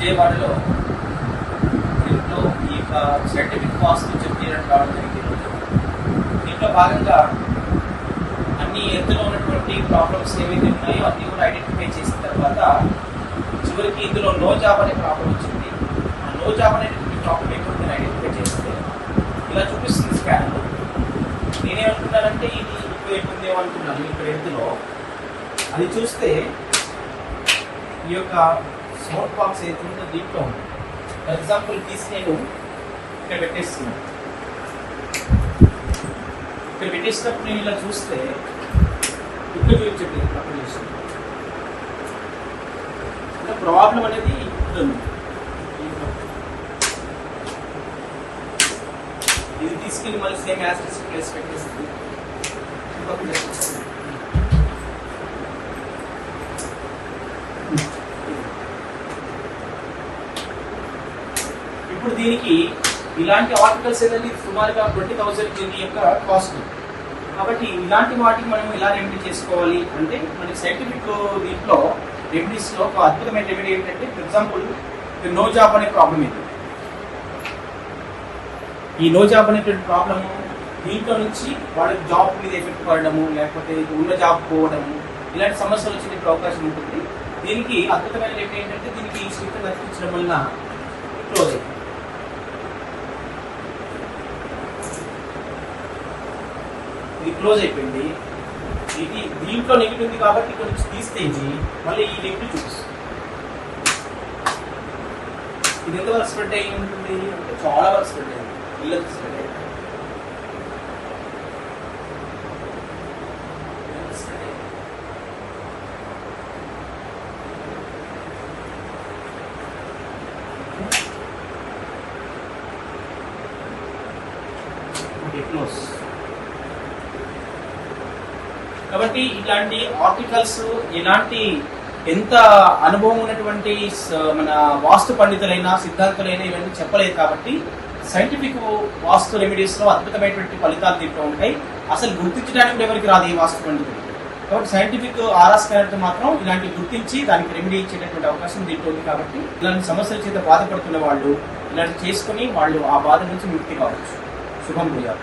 విజయవాడలో దీంట్లో ఈ యొక్క సైంటిఫిక్ వాస్తు చెప్పడం రావడం జరిగింది. దీంట్లో భాగంగా అన్ని ఎత్తులో ఉన్నటువంటి ప్రాబ్లమ్స్ ఏవైతే ఉన్నాయో అన్ని కూడా ఐడెంటిఫై చేసిన తర్వాత చివరికి ఇందులో నో జాబ్ అనే ప్రాబ్లం వచ్చింది. ఆ నో జాబ్ అనేటువంటి ప్రాబ్లం ఎప్పుడు ఐడెంటిఫై చేస్తే ఇలా చూపిస్తుంది స్కాన్ నేనేమనుకున్నానంటే ఇది ఎక్కువ ఉందేమో అనుకున్నాను ఇక్కడ ఎత్తులో. అది చూస్తే ఈ యొక్క స్మోక్ బాక్స్ ఏదైతే ఉందో దీంట్లో ఉంది? ఫర్ ఎగ్జాంపుల్ తీసి నేను ఇక్కడ పెట్టేస్తున్నాను ఇక్కడ పెట్టేసినప్పుడు నేను ఇలా చూస్తే ఇక్కడ చూపించండి అప్పుడు చూస్తాను అంటే ప్రాబ్లం అనేది ఇక్కడ ఉంది. ఇది తీసుకెళ్ళి మళ్ళీ సేమ్ యాసిడ్స్ ప్లేస్ పెట్టేస్తుంది. ఇంకొక ఇప్పుడు దీనికి ఇలాంటి ఆర్టికల్స్ అనేది సుమారుగా ట్వంటీ థౌసండ్ దీని యొక్క కాస్ట్ కాబట్టి ఇలాంటి వాటికి మనం ఎలా రెమెడీ చేసుకోవాలి? అంటే మనకి సైంటిఫిక్ దీంట్లో రెమెడీస్లో ఒక అద్భుతమైన రెమెడీ ఏంటంటే ఫర్ ఎగ్జాంపుల్ నో జాబ్ అనే ప్రాబ్లం ఇది. ఈ నో జాబ్ అనేటువంటి ప్రాబ్లము దీంట్లో నుంచి వాళ్ళకి జాబ్ మీద ఎఫెక్ట్ పడడము లేకపోతే ఉన్న జాబ్ పోవడము ఇలాంటి సమస్యలు వచ్చేటువంటి అవకాశం ఉంటుంది. దీనికి అద్భుతమైన రెమెడీ ఏంటంటే దీనికి ఈ స్టిక్కర్ వలన క్లోజ్ అవుతుంది ఇది క్లోజ్ అయిపోయింది. ఇది దీంట్లో నెగిటివ్ ఉంది కాబట్టి కొంచెం తీస్తే ఇది. మళ్ళీ ఈ నెగిటివ్ చూపిస్తుంది. ఇది ఎంతవరకు స్ప్రెడ్ అయ్యి ఉంటుంది? అంటే చాలా వరకు స్ప్రెడ్ అయింది ఇళ్ళకి స్ప్రెడ్ అయ్యింది Okay, close. కాబట్టి ఇలాంటి ఆర్టికల్స్ ఇలాంటి ఎంత అనుభవం ఉన్నటువంటి మన వాస్తు పండితులైనా సిద్ధాంతులైనా ఇవన్నీ చెప్పలేదు కాబట్టి సైంటిఫిక్ వాస్తు రెమెడీస్లో అద్భుతమైనటువంటి ఫలితాలు దీంట్లో ఉంటాయి. అసలు గుర్తించడానికి కూడా ఎవరికి రాదు ఈ వాస్తు పండితులు. కాబట్టి సైంటిఫిక్ ఆరాస్కారంతో మాత్రం ఇలాంటి గుర్తించి దానికి రెమెడీ ఇచ్చేటటువంటి అవకాశం దీంట్లో ఉంది కాబట్టి ఇలాంటి సమస్యల చేత బాధపడుతున్న వాళ్ళు ఇలాంటి చేసుకుని వాళ్ళు ఆ బాధ నుంచి ముక్తి కావచ్చు. శుభం భూయాలు